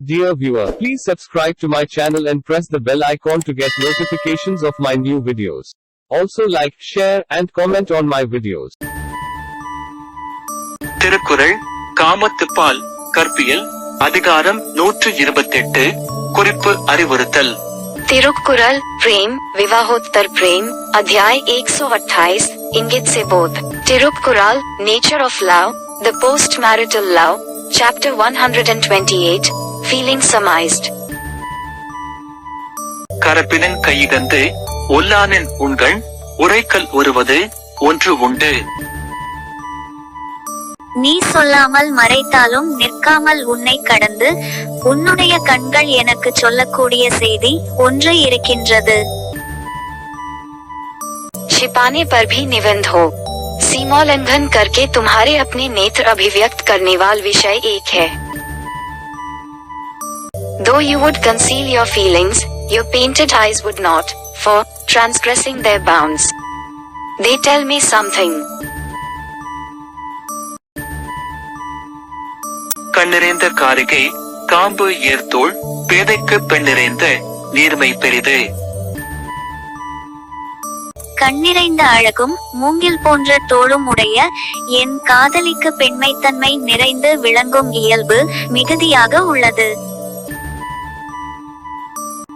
Dear viewer, please subscribe to my channel and press the bell icon to get notifications of my new videos. Also like, share, and comment on my videos. Thirukkural காமத்துப்பால் கற்பியல் அதிகாரம் நூற்று இருபத்தெட்டு குறிப்பு அறிவுறுத்தல் तिरुक्कुरल प्रेम विवाहोत्तर प्रेम अध्याय 128 इंगित से बोध Tirukkural nature of love the post marital love chapter 128 feeling समाइज्ड கரப்பினன் கையிகந்து ஒல்லானின் உண்கள் உரைக்கல் ஒருவது ஒன்று உண்டு நீ சொல்லாமல் மறைத்தாலும் நிற்காமல் உன்னை கடந்து உன்னுடைய கண்கள் எனக்கு சொல்லக்கூடிய செய்தி ஒன்று இருக்கின்றது छिपाने पर भी निबंध हो सीमोल्लंघन करके तुम्हारे अपने नेत्र अभिव्यक्त करने वाल विषय एक है Though you would conceal your feelings, your painted eyes would not, for transgressing their bounds. They tell me something. கண்ணிறைந்த காரிகை காம்பு ஏர்த்தோள் பேதைக்கு பெண்ணிறைந்த நீர்மை பெரிது கண்ணிறைந்த அழகும் மூங்கில் போன்ற தோளும் உடைய என் காதலிக்கு பெண்மைத்தன்மை நிறைந்து விளங்கும் இயல்பு மிகுதியாக உள்ளது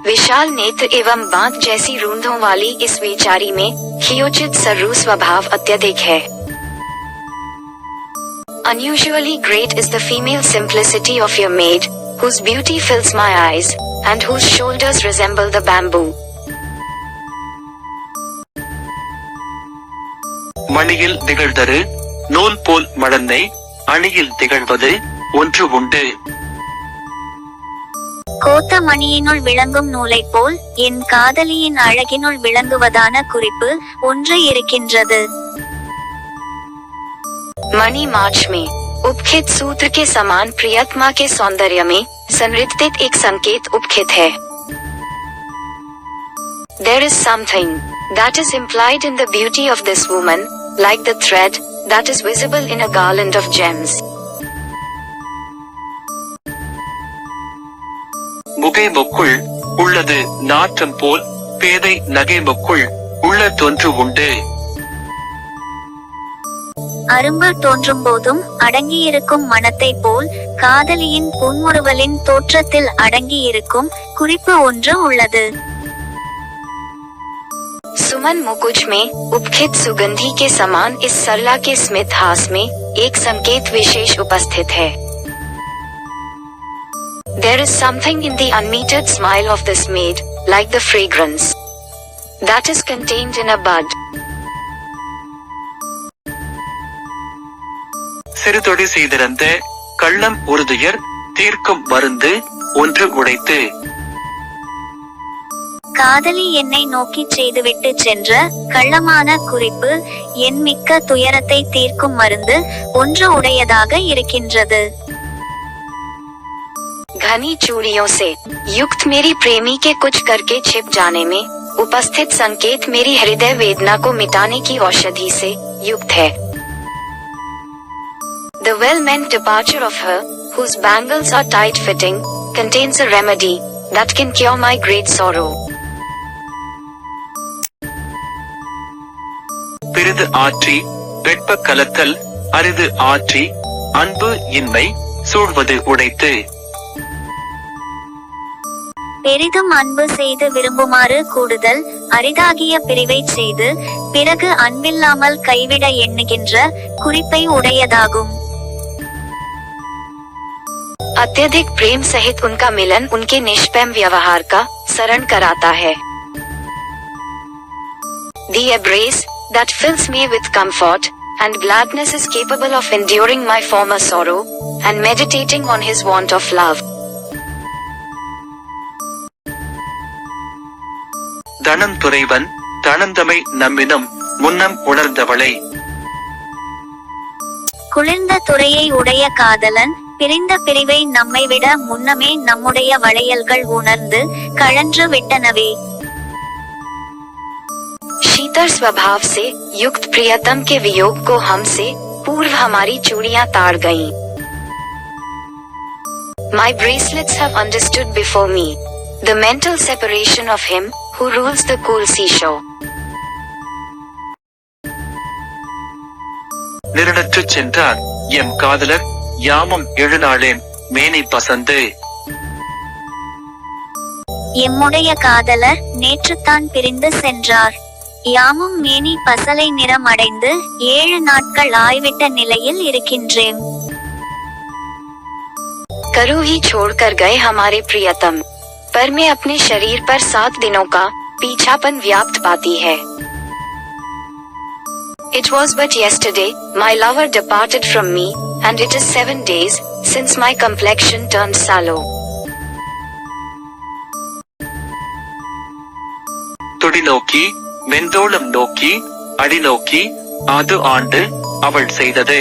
विशाल नेत्र एवं बांध जैसी रूंधों वाली इस बेचारी में खियोचित सर्रू स्वभाव अत्यधिक है Unusually great is the female simplicity of your maid, whose beauty fills my eyes, and whose shoulders resemble the bamboo. மணியில் திகழ்தரு நூல் போல் மடந்தை அணியில் திகழ்வது ஒன்று உண்டு கோத்த மணியினுள் விளங்கும் நூலைப் போல் என் காதலியின் அழகினுள் விளங்குவதான குறிப்பு ஒன்று இருக்கின்றது मणि मार्च में उपखित सूत्र के समान प्रियतमा के सौंदर्य में संरित एक संकेत उपखित है There is something that is implied in the beauty of this woman, like the thread that is visible in a garland of gems. முகை மொக்குள் உள்ளது நாற்றம் போல் பேதை நகை மொக்குள் உள்ள தொன்று உண்டு அரும்பு தோன்றும் போதும் அடங்கியிருக்கும் மனத்தைப் போல் காதலியின் புன்முறுவலின் தோற்றத்தில் அடங்கியிருக்கும் குறிப்பு ஒன்று உள்ளது सुमन मुकुज में उपखित सुगंधी के समान इस सरला के स्मित हास में एक संकेत विशेष उपस्थित है There is something in the unmetered smile of this maid, like the fragrance. That is contained in a bud. சிறுதொடி செய்திருந்த கள்ளம் உறுதியர் தீர்க்கும் மருந்து ஒன்று உடைத்து. காதலி என்னை நோக்கிச் செய்துவிட்டு சென்ற கள்ளமான குறிப்பு என் மிக்க துயரத்தை தீர்க்கும் மருந்து ஒன்று உடையதாக இருக்கின்றது. घनी चूड़ियों से युक्त मेरी प्रेमी के कुछ करके छिप जाने में उपस्थित संकेत मेरी हृदय वेदना को मिटाने की औषधि से युक्त है The well meant departure of her, whose bangles are tight fitting, contains a remedy that can cure my great sorrow. பிறிது ஆற்றி வெட்ப கலத்தல் அரிது ஆற்றி அன்பு இன்மை சூழ்வது உடைத்து பெரிதும் அன்பு செய்து விரும்புமாறு கூடுதல் அரிதாகிய பிரிவை செய்து பிறகு அன்பில்லாமல் கைவிட எண்ணுகின்ற குறிப்பை உடையதாகும் अत्यधिक प्रेम सहित उनका मिलन उनके निष्पैम व्यवहार का शरण कराता है The embrace that fills me with comfort and gladness is capable of enduring my former sorrow and meditating on his want of love. தனம் துறைவன் தனந்தமை நம்மினம் முன்னம் உணர்ந்தவளை குளிர்ந்த துறையை உடைய காதலன் பிரிந்த பிரிவை நம்மை விட முன்னமே நம்முடைய வளையல்கள் உணர்ந்து கழன்று விட்டனவே शीतल स्वभाव से युक्त प्रियतम के वियोग को हमसे पूर्व हमारी चूड़ियां ताड़ गईं। My bracelets have understood before me. The mental separation of him who rules the cool seashore. நிரடற்றுச் சென்றார் எம் காதலர் யாமம் எழுநாளேம் மேனி பசந்து எம்முடைய காதலர் நேற்றுத்தான் பிரிந்து சென்றார் யாமும் மேனி பசலை நிறம் அடைந்து ஏழு நாட்கள் ஆய்விட்ட நிலையில் இருக்கின்றேன் करू ही छोड़कर गए हमारे प्रियतम पर मैं अपने शरीर पर सात दिनों का पीछापन व्याप्त पाती है It was but yesterday, my lover departed from me, and it is seven days since my complexion turned sallow. துடி நோக்கி மெந்தோளம் நோக்கி அடி நோக்கி அது ஆண்டு அவள் செய்தது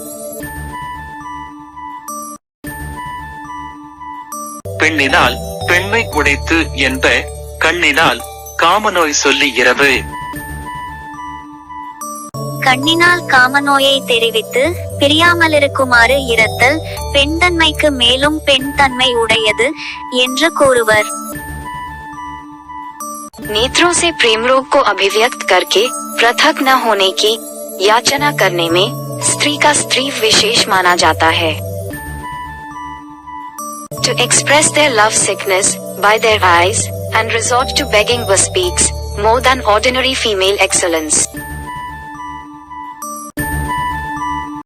பெண்ணினால் பெண்மை உடைத்து என்ப கண்ணினால் காமநோய் சொல்லி இரவு கண்ணினால் காமநோயை தெரிவித்து பிரியாமலிருக்குமாறு இரத்தல் பெண் தன்மைக்கு மேலும் பெண் தன்மை உடையது என்று கூறுவர் नेत्रों से प्रेम रोग को अभिव्यक्त करके पृथक न होने की याचना करने में स्त्री का स्त्री विशेष माना जाता है To express their love sickness by their eyes and resort to begging bespeaks more than ordinary female excellence.